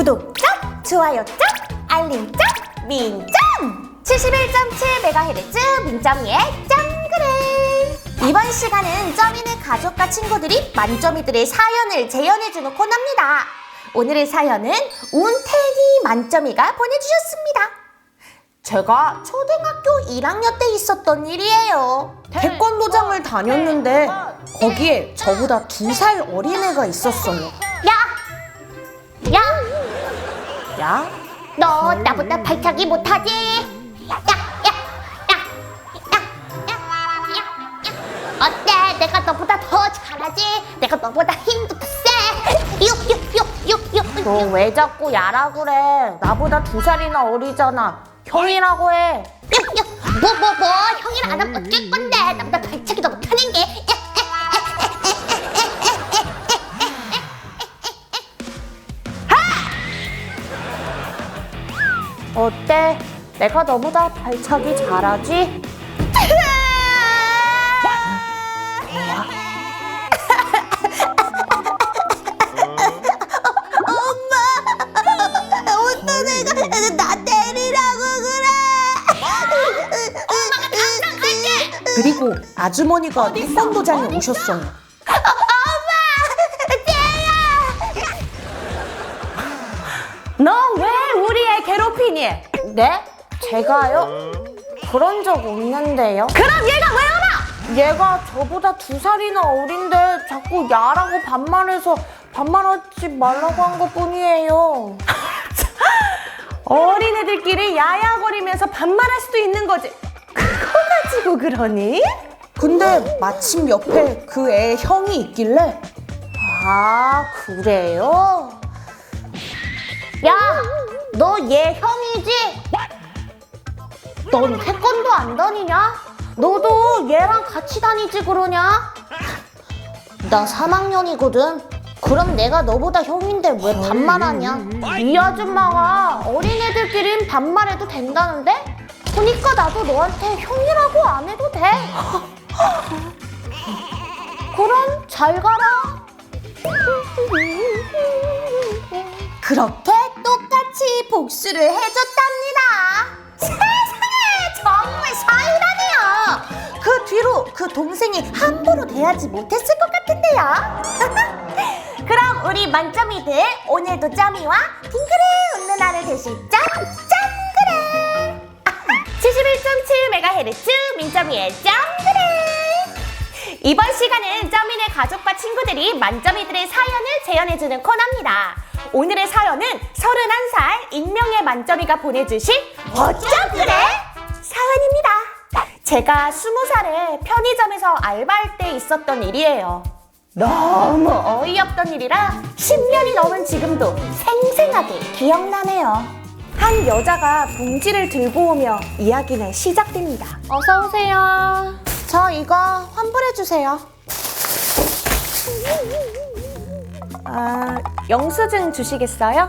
구독점, 좋아요점, 알림점, 민점! 71.7MHz 민점이의 점그래! 이번 시간은 점이네 가족과 친구들이 만점이들의 사연을 재현해주는 코너입니다. 오늘의 사연은 운태니 만점이가 보내주셨습니다. 제가 초등학교 1학년 때 있었던 일이에요. 태권도장을 다녔는데 거기에 저보다 두 살 어린애가 있었어요. 야? 너 나보다 발차기 못하지? 야! 야! 야! 야! 야! 야! 야! 어때? 내가 너보다 더 잘하지? 내가 너보다 힘도 더 세! 육 육 육 육 육 너 왜 자꾸 야라 그래? 나보다 두 살이나 어리잖아. 형이라고 해. 육육 뭐뭐 뭐 형이랑 안 하면 어쩔 건데 나보다 발차기도 못하는 게 어때? 내가 너보다 발차기 잘하지? 어떤 애가 나 때리라고 그래! 엄마가 당장 갈게! 그리고 아주머니가 태권도장에 오셨어요. 너왜 우리 애괴 롭히니? 네? 제가요? 그런 적 없는데요. 그럼 얘가 왜 오나? 얘가 저보다 두 살이나 어린데 자꾸 야라고 반말해서 반말하지 말라고 한 것 뿐이에요. 어린애들끼리 야야거리면서 반말할 수도 있는 거지. 그거 가지고 그러니? 근데 마침 옆에 그 애 형이 있길래 아 그래요? 야, 너 얘 형이지? 넌 태권도 안 다니냐? 너도 얘랑 같이 다니지 그러냐? 나 3학년이거든. 그럼 내가 너보다 형인데 왜 반말하냐? 이 아줌마가 어린애들끼린 반말해도 된다는데? 그니까 나도 너한테 형이라고 안 해도 돼. 그럼 잘 가라. 그렇게 똑같이 복수를 해줬답니다. 세상에 정말 사이다네요. 그 뒤로 그 동생이 함부로 대하지 못했을 것 같은데요. 그럼 우리 만점이들 오늘도 점이와 딩그레 웃는 하루 되실 점 점그레 71.7MHz 민점이의 점그레 이번 시간은 점인의 가족과 친구들이 만점이들의 사연을 재현해주는 코너입니다. 오늘의 사연은 31살 익명의 만점이가 보내주신 어쩜 그래? 사연입니다. 제가 20살에 편의점에서 알바할 때 있었던 일이에요. 너무 어이없던 일이라 10년이 넘은 지금도 생생하게 기억나네요. 한 여자가 봉지를 들고 오며 이야기는 시작됩니다. 어서 오세요. 저 이거 환불해 주세요. 아, 영수증 주시겠어요?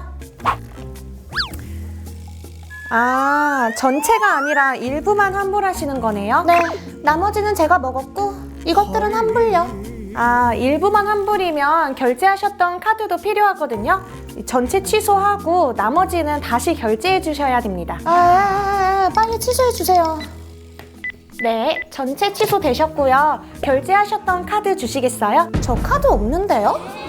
아, 전체가 아니라 일부만 환불하시는 거네요? 네, 나머지는 제가 먹었고 이것들은 환불요. 아, 일부만 환불이면 결제하셨던 카드도 필요하거든요. 전체 취소하고 나머지는 다시 결제해 주셔야 됩니다. 아, 빨리 취소해 주세요. 네, 전체 취소되셨고요. 결제하셨던 카드 주시겠어요? 저 카드 없는데요?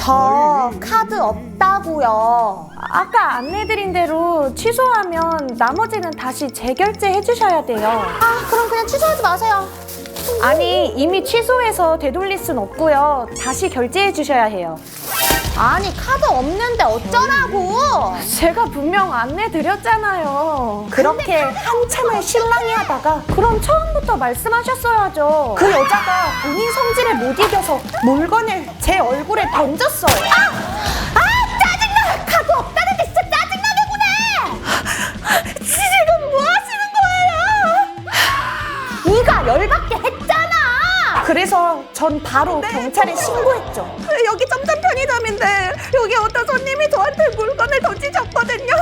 네? 저 카드 없다고요. 아까 안내드린 대로 취소하면 나머지는 다시 재결제해 주셔야 돼요. 아, 그럼 그냥 취소하지 마세요. 아니, 이미 취소해서 되돌릴 순 없고요. 다시 결제해 주셔야 해요. 아니, 카드 없는데 어쩌라고? 제가 분명 안내 드렸잖아요. 그렇게 한참을 실랑이 하다가 그럼 처음부터 말씀하셨어야죠. 그 여자가 본인 성질에 못 이겨서 물건을 제 얼굴에 던졌어요. 아! 아, 짜증나! 카드 없다는데 진짜 짜증나게 구네! 지금 뭐 하시는 거예요? 네가 열받게 했잖아! 그래서 전 바로 경찰에 신고했죠. 여기 점점 편의점인데 여기 어떤 손님이 저한테 물건을 던지셨거든요.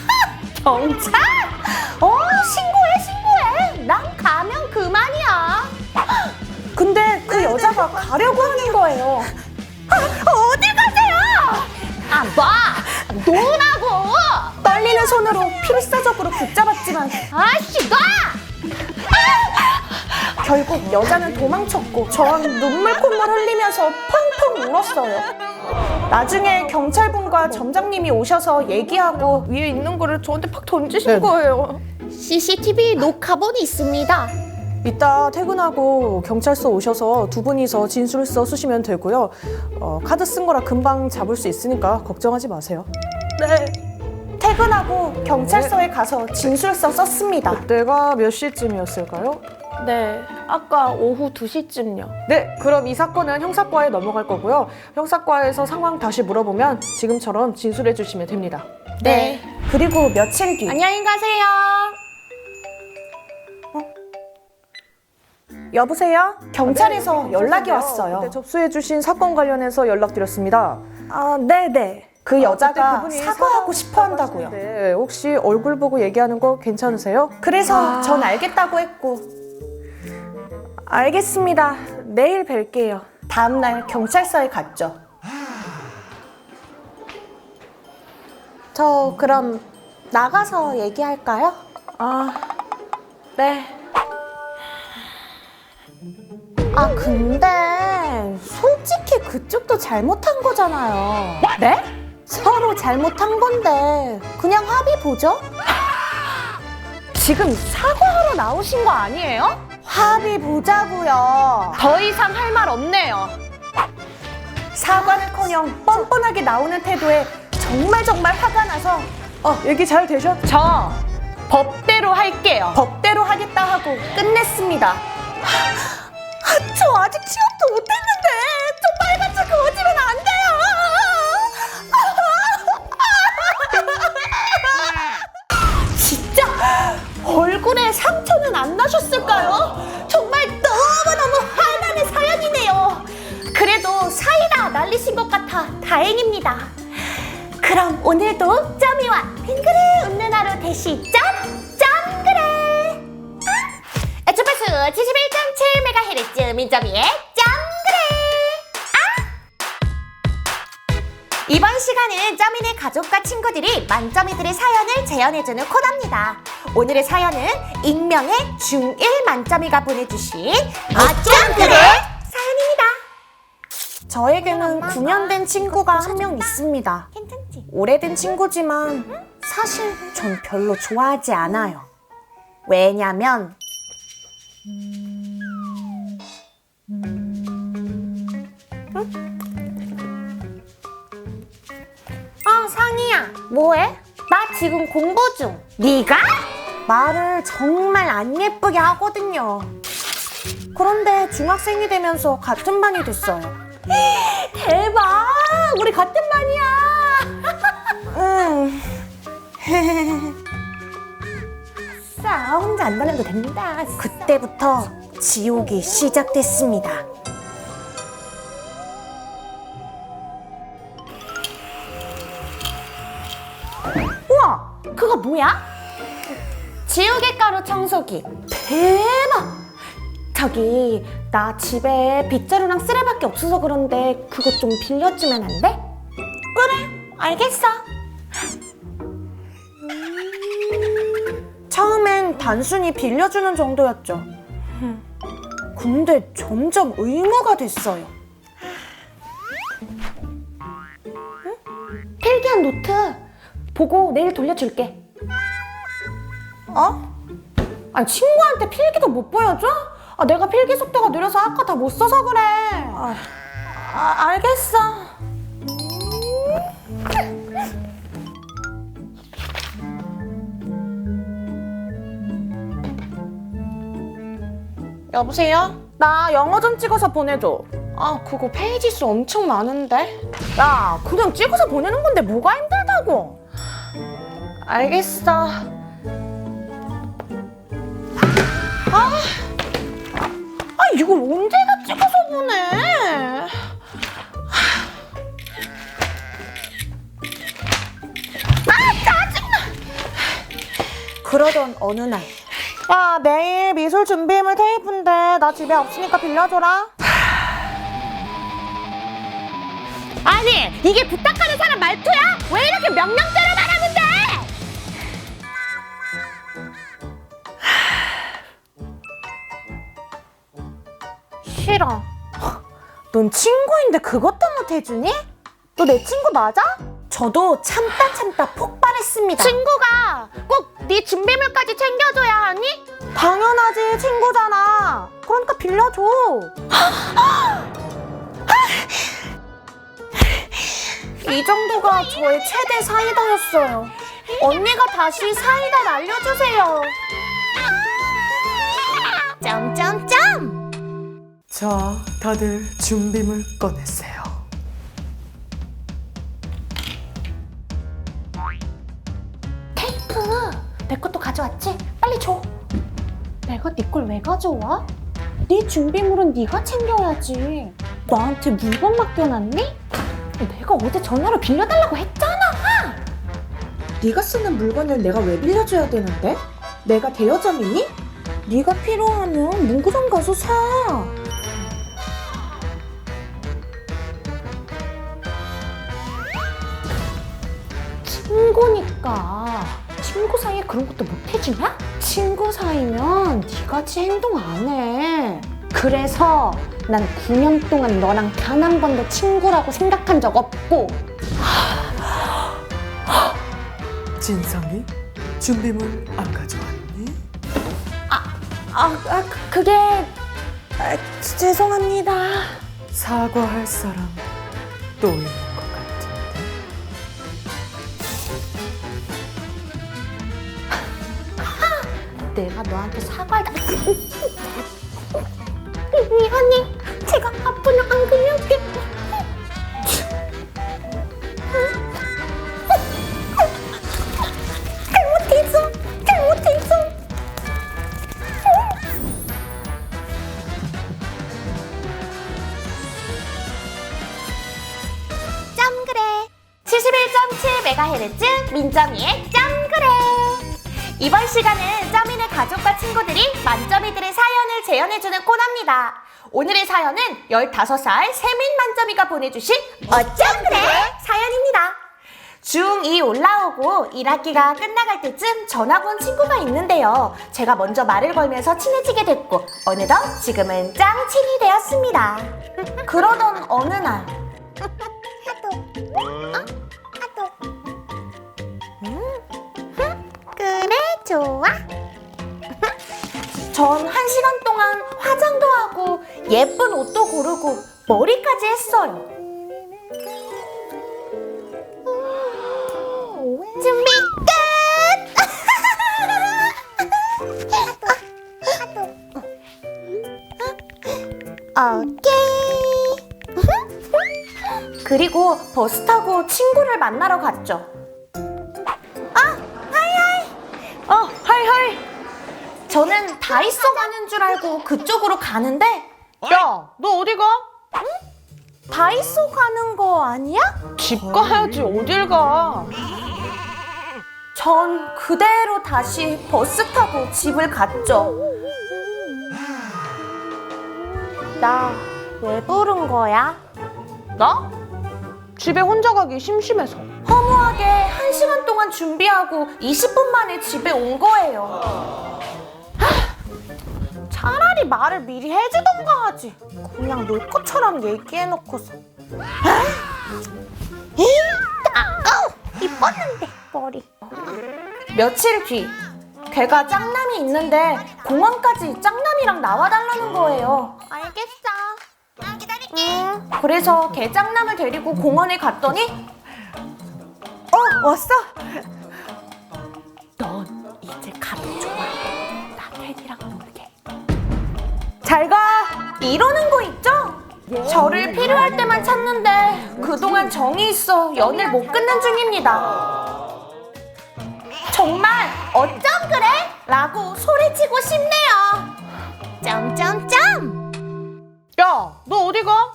경찰? 어, 신고해, 신고해. 난 가면 그만이야. 근데 그 여자가 가려고 하는 거예요. 어디 가세요? 아, 뭐? 손으로 필사적으로 붙잡았지만 아씨 놔! 결국 여자는 도망쳤고 전 눈물 콧물 흘리면서 펑펑 울었어요. 나중에 경찰분과 점장님이 오셔서 얘기하고 위에 있는 거를 저한테 팍 던지신 거예요. CCTV 녹화본이 있습니다. 이따 퇴근하고 경찰서 오셔서 두 분이서 진술서 쓰시면 되고요. 어, 카드 쓴 거라 금방 잡을 수 있으니까 걱정하지 마세요. 네. 퇴근하고 경찰서에 가서 진술서 썼습니다. 그때가 몇 시쯤이었을까요? 네. 아까 오후 2시쯤요. 네, 그럼 이 사건은 형사과에 넘어갈 거고요. 형사과에서 상황 다시 물어보면 지금처럼 진술해 주시면 됩니다. 네. 그리고 며칠 뒤 안녕히 가세요. 여보세요? 경찰에서 연락이 왔어요. 그때 접수해 주신 사건 관련해서 연락드렸습니다. 아, 네네. 그 여자가 그때 그분이 사과하고 싶어 한다고요. 네, 혹시 얼굴 보고 얘기하는 거 괜찮으세요? 그래서 전 알겠다고 했고 알겠습니다. 내일 뵐게요. 다음 날 경찰서에 갔죠. 저 그럼 나가서 얘기할까요? 아, 네. 아 근데 솔직히 그쪽도 잘못한 거잖아요. 네? 서로 잘못한 건데 그냥 합의 보죠? 지금 사과하러 나오신 거 아니에요? 합의 보자고요. 더 이상 할 말 없네요. 사과는커녕 뻔뻔하게 나오는 태도에 정말 정말 화가 나서 아, 얘기 잘 되셨? 저 법대로 할게요. 법대로 하겠다 하고 끝냈습니다. 저 아직 취업도 못했는데 안 나셨을까요? 정말 너무너무 화나는 사연이네요. 그래도 사이다 날리신 것 같아 다행입니다. 그럼 오늘도 점이와 빙그레 웃는 하루 되시죠? 아! 주파수 71.7MHz 민점이의 점 이번 시간은 점이네 가족과 친구들이 만점이들의 사연을 재현해주는 코너입니다. 오늘의 사연은 익명의 중1 만점이가 보내주신 아점 그래! 사연입니다. 저에게는 9년 된 친구가 한 명 있습니다. 괜찮지? 오래된 친구지만 사실 전 별로 좋아하지 않아요. 왜냐면 아 야 뭐해? 나 지금 공부 중. 네가? 말을 정말 안 예쁘게 하거든요. 그런데 중학생이 되면서 같은 반이 됐어요. 대박! 우리 같은 반이야! 응. 싸 혼자 안 달래도 됩니다. 그때부터 지옥이 시작됐습니다 청소기. 대박! 저기 나 집에 빗자루랑 쓰레밖에 없어서 그런데 그거 좀 빌려주면 안 돼? 그래 알겠어. 처음엔 단순히 빌려주는 정도였죠. 근데 점점 의무가 됐어요. 응? 필기한 노트. 보고 내일 돌려줄게. 어? 아니 친구한테 필기도 못 보여줘? 아, 내가 필기 속도가 느려서 아까 다 못 써서 그래. 아, 아, 알겠어. 여보세요? 나 영어 좀 찍어서 보내줘. 아, 그거 페이지 수 엄청 많은데? 야, 그냥 찍어서 보내는 건데 뭐가 힘들다고? 알겠어. 아, 아 이걸 언제나 찍어서 보내? 아 짜증나. 그러던 어느 날. 야 내일 미술 준비물 테이프인데 나 집에 없으니까 빌려줘라. 아니 이게 부탁하는 사람 말투야? 왜 이렇게 명령대로 넌 친구인데 그것도 못 해주니? 너 내 친구 맞아? 저도 참다 참다 폭발했습니다. 친구가 꼭 네 준비물까지 챙겨줘야 하니? 당연하지 친구잖아. 그러니까 빌려줘. 이 정도가 저의 최대 사이다였어요. 언니가 다시 사이다 날려주세요. 점점점! 자, 다들 준비물 꺼내세요. 테이프 내 것도 가져왔지? 빨리 줘. 내가 네 걸 왜 가져와? 네 준비물은 네가 챙겨야지. 나한테 물건 맡겨놨니? 내가 어제 전화로 빌려달라고 했잖아. 네가 쓰는 물건을 내가 왜 빌려줘야 되는데? 내가 대여점이니? 네가 필요하면 문구점 가서 사. 친구니까 친구 사이에 그런 것도 못 해주냐? 친구 사이면 네같이 행동 안 해. 그래서 난 9년 동안 너랑 단 한 번도 친구라고 생각한 적 없고 진성이 준비물 안 가져왔니? 아, 아 그- 그게 아, 지- 죄송합니다. 사과할 사람 또 있는 너한테 사과를 미안해. 제가 앞으로 안 그럴게. 잘못했어. 잘못했어. 짱그래 71.7MHz 민점이의 코너입니다. 오늘의 사연은 15살 세민 만점이가 보내주신 어쩜 그래? 사연입니다. 중2 올라오고 1학기가 끝나갈 때쯤 전학 온 친구가 있는데요. 제가 먼저 말을 걸면서 친해지게 됐고 어느덧 지금은 짱친이 되었습니다. 그러던 어느 날. 그래 좋아. 전 한 시간 동안 화장도 하고 예쁜 옷도 고르고 머리까지 했어요. 준비 끝! 오케이. 그리고 버스 타고 친구를 만나러 갔죠. 어, 하이하이. 저는 다이소 가는 줄 알고 그쪽으로 가는데 야, 너 어디 가? 다이소 가는 거 아니야? 집 가야지 어딜 가? 전 그대로 다시 버스 타고 집을 갔죠. 나 왜 부른 거야? 나? 집에 혼자 가기 심심해서. 허무하게 한 시간 동안 준비하고 20분 만에 집에 온 거예요. 차라리 말을 미리 해주던가 하지. 그냥 놀 것처럼 얘기해놓고서. 아까워! 이뻤는데 머리. 며칠 뒤 걔가 짱남이 있는데 공항까지 짱남이랑 나와달라는 거예요. 알겠어. 응. 그래서 걔 짱남을 데리고 공원에 갔더니 어, 왔어? 넌 잘 가. 이러는 거 있죠? 저를 필요할 때만 찾는데 그동안 정이 있어 연을 못 끊는 중입니다. 정말 어쩜 그래? 라고 소리치고 싶네요. 점점점. 야, 너 어디 가?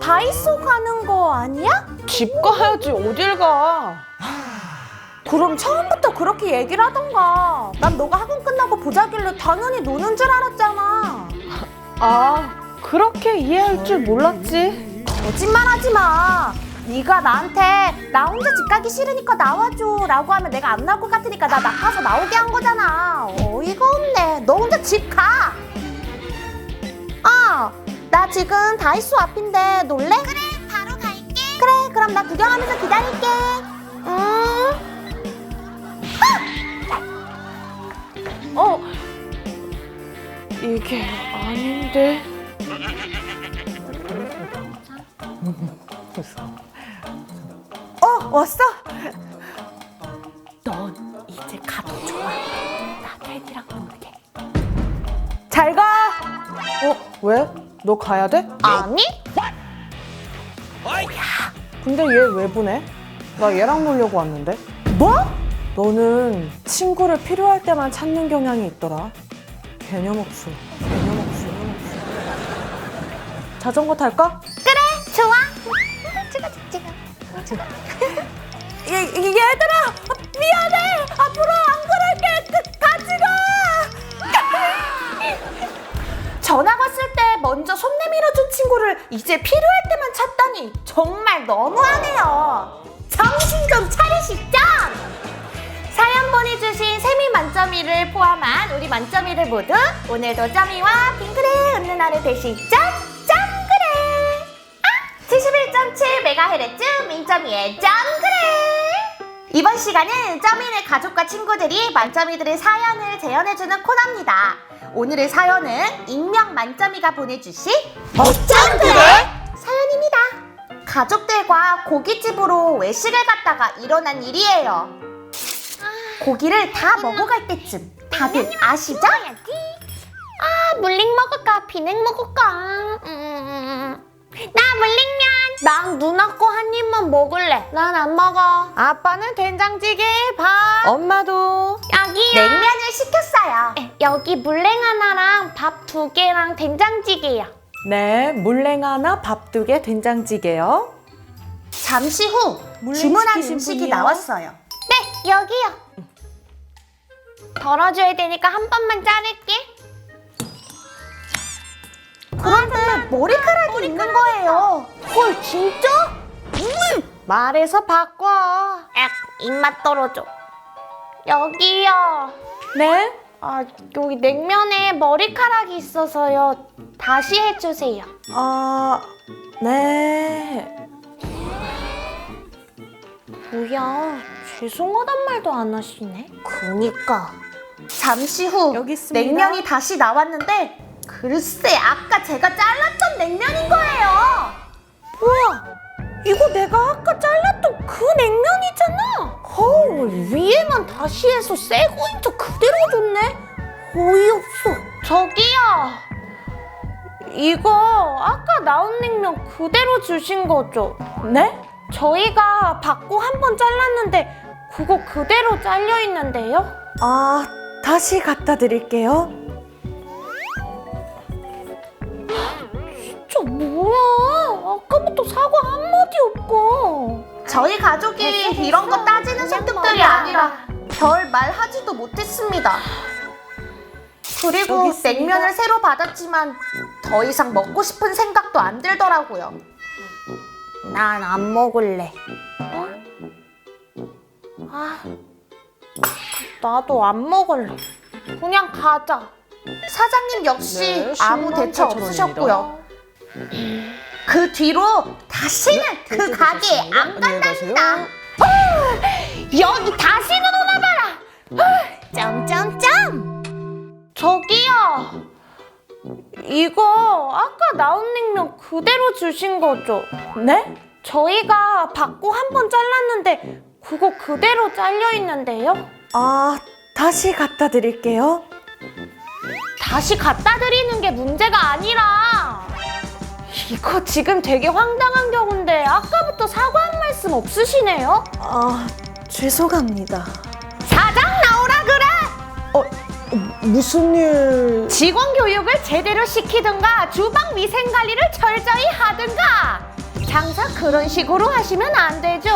다이소 가는 거 아니야? 집 가야지 어딜 가? 그럼 처음부터 그렇게 얘기를 하던가. 난 너가 학원 끝나고 보자길래 당연히 노는 줄 알았잖아. 아, 그렇게 이해할 줄 몰랐지. 거짓말하지 마. 네가 나한테 나 혼자 집 가기 싫으니까 나와줘 라고 하면 내가 안 나올 것 같으니까 나 나가서 나오게 한 거잖아. 어이가 없네. 너 혼자 집 가. 아, 나 지금 다이소 앞인데 놀래? 그래, 바로 갈게. 그래, 그럼 나 구경하면서 기다릴게. 음. 어? 이게 아닌데. 어, 왔어? 넌 이제 가도 좋아. 나 테디랑 놀게. 잘 가. 어? 왜? 너 가야 돼? 아니? 근데 얘 왜 보내? 나 얘랑 놀려고 왔는데. 뭐? 너는 친구를 필요할 때만 찾는 경향이 있더라. 개념 없어. 개념 없어. 개념 없어. 자전거 탈까? 그래, 좋아. 찍어, 찍어, 찍어. 얘, 얘들아, 미안해. 앞으로 안 그럴게. 그, 같이 가. 전화 왔을 때 먼저 손 내밀어준 친구를 이제 필요할 때만 찾다니 정말 너무하네요. 정신 좀 차리시죠. 사연 보내주신 세미 만점이를 포함한 우리 만점이를 모두 오늘도 점이와 빙그레 웃는 하루 되시죠? 짱그레! 아! 71.7MHz 민점이의 짱그레! 이번 시간은 점이네 가족과 친구들이 만점이들의 사연을 재현해주는 코너입니다. 오늘의 사연은 익명 만점이가 보내주신 어짱그레 사연입니다. 가족들과 고깃집으로 외식을 갔다가 일어난 일이에요. 고기를 다 먹어갈 때쯤. 다들 아시죠? 아 물냉 먹을까? 비냉 먹을까? 음, 나 물냉면. 난 누나 거 한 입만 먹을래. 난 안 먹어. 아빠는 된장찌개 밥. 엄마도. 여기 냉면을 시켰어요. 여기 물냉 하나랑 밥 두 개랑 된장찌개요. 네, 물냉 하나, 밥 두 개, 된장찌개요. 잠시 후 물냉 주문한 시키신 음식이 분이요? 나왔어요. 네 여기요 덜어줘야 되니까 한 번만 자를게 그런데 머리카락이 있는 거예요 헐 진짜? 음! 말해서 바꿔. 악 입맛 떨어져 여기요 네? 아 여기 냉면에 머리카락이 있어서요 다시 해주세요 아, 네. 뭐야 죄송하단 말도 안 하시네 그니까 잠시 후 여기 있습니다. 냉면이 다시 나왔는데 글쎄 아까 제가 잘랐던 냉면인 거예요 우와, 이거 내가 아까 잘랐던 그 냉면이잖아. 헐 위에만 다시 해서 새 거인 척 그대로 줬네 어이없어 저기요 이거 아까 나온 냉면 그대로 주신 거죠? 네? 저희가 받고 한 번 잘랐는데 그거 그대로 잘려 있는데요? 아, 다시 갖다 드릴게요. 저 뭐야? 아까부터 사과 한마디 없고. 저희 가족이 이런 거 따지는 성격들이 아니라 별 말하지도 못했습니다. 그리고 있습니다. 냉면을 새로 받았지만 더 이상 먹고 싶은 생각도 안 들더라고요. 난 안 먹을래. 어? 아, 나도 안 먹을래. 그냥 가자. 사장님 역시 네, 아무 10만 대처 8천 없으셨고요. 그 뒤로 다시는 그 가게에 안 안녕히 가세요. 간답니다. 여기 다시는 오나 봐라. 점점점. 저기요. 이거 아까 나온 냉면 그대로 주신 거죠? 네? 저희가 받고 한 번 잘랐는데 그거 그대로 잘려 있는데요? 아, 다시 갖다 드릴게요. 다시 갖다 드리는 게 문제가 아니라 이거 지금 되게 황당한 경우인데 아까부터 사과 한 말씀 없으시네요? 아, 죄송합니다. 사장 나오라 그래! 무슨 일? 직원 교육을 제대로 시키든가 주방 위생 관리를 철저히 하든가 장사 그런 식으로 하시면 안 되죠.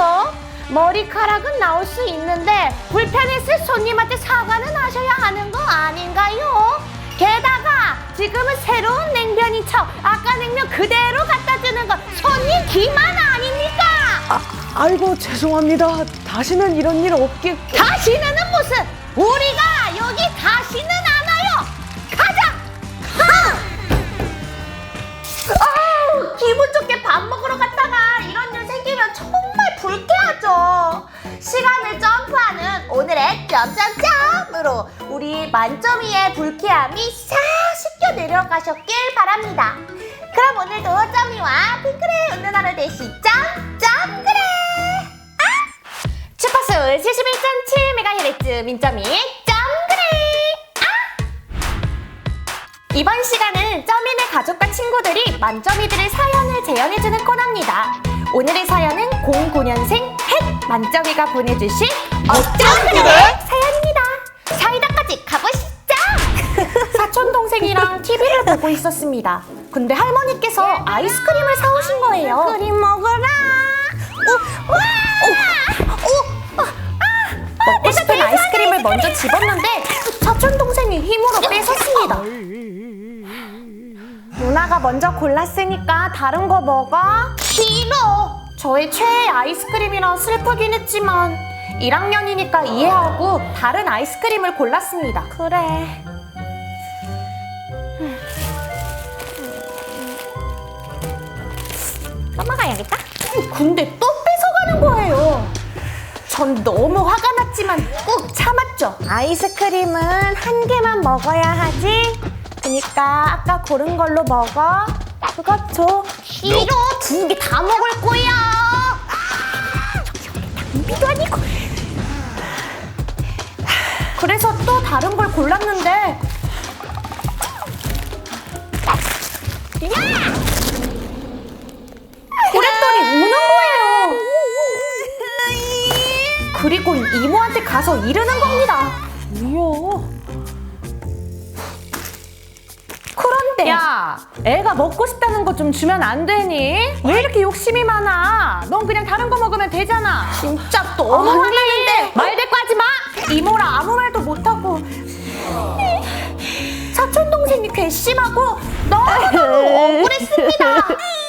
머리카락은 나올 수 있는데 불편했을 손님한테 사과는 하셔야 하는 거 아닌가요? 게다가 지금은 새로운 냉면인 척 아까 냉면 그대로 갖다 주는 건 손님 기만 아닙니까? 아이고, 죄송합니다. 다시는 이런 일 없게. 다시는은 무슨 우리가 여기 다시는 않 만점이의 불쾌함이 싹 씻겨 내려가셨길 바랍니다. 그럼 오늘도 점이와 핑크의 웃는 하루 되시 점점그래! 아! 주파수 71.7MHz 민점이 점그래! 이번 시간은 점인의 가족과 친구들이 만점이들의 사연을 재현해주는 코너입니다. 오늘의 사연은 09년생 햇 만점이가 보내주신 어쩜 그래 동생이랑 TV를 보고 있었습니다. 근데 할머니께서 아이스크림을 사오신 거예요. 아이스크림 먹어라. 오, 와! 오, 아, 아, 먹고 싶은 아이스크림을 먼저 집었는데 사촌 동생이 힘으로 뺏었습니다. 누나가 먼저 골랐으니까 다른 거 먹어. 싫어. 저의 최애 아이스크림이라 슬프긴 했지만 1학년이니까 이해하고 다른 아이스크림을 골랐습니다. 그래. 넘어가야겠다. 근데 또 뺏어가는 거예요. 전 너무 화가 났지만 꾹 참았죠. 아이스크림은 한 개만 먹어야 하지. 그니까 아까 고른 걸로 먹어. 그것 줘. 싫어. 두 개 다 먹을 거야. 낭비도 아니고. 그래서 또 다른 걸 골랐는데. 야! 그리고 이모한테 가서 이르는 겁니다. 뭐야? 그런데 야, 애가 먹고 싶다는 거 좀 주면 안 되니? 왜 이렇게 욕심이 많아? 넌 그냥 다른 거 먹으면 되잖아. 진짜 너무 화나는데 말 대꾸 하지 마. 이모랑 아무 말도 못하고 사촌 동생이 괘씸하고 너무 억울했습니다.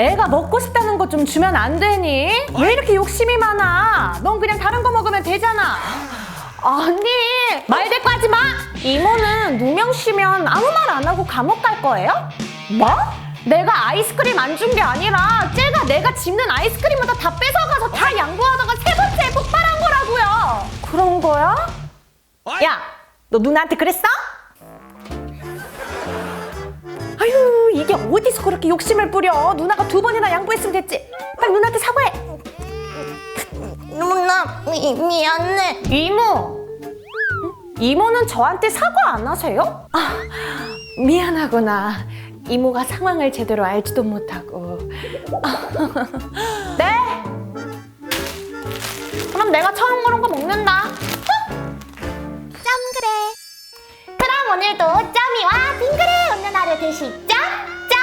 애가 먹고 싶다는 거좀 주면 안 되니? 왜 이렇게 욕심이 많아? 넌 그냥 다른 거 먹으면 되잖아. 아니 말 대꾸 하지 마. 이모는 누명 쉬면 아무 말 안 하고 감옥 갈 거예요? 뭐? 내가 아이스크림 안 준 게 아니라 쟤가 내가 집는 아이스크림을 다, 다 뺏어가서 다 양보하다가 세 번째 폭발한 거라고요. 그런 거야? 야, 너 누나한테 그랬어? 아유, 이게 어디서 그렇게 욕심을 부려? 누나가 두 번이나 양보했으면 됐지. 빨리 누나한테 사과해. 누나 미, 미안해. 이모. 이모는 저한테 사과 안 하세요? 아, 미안하구나. 이모가 상황을 제대로 알지도 못하고. 네. 그럼 내가 처음 고른 거 먹는다. 오늘도 쩌미와 빙그레 웃는 하루 되시죠? 쩌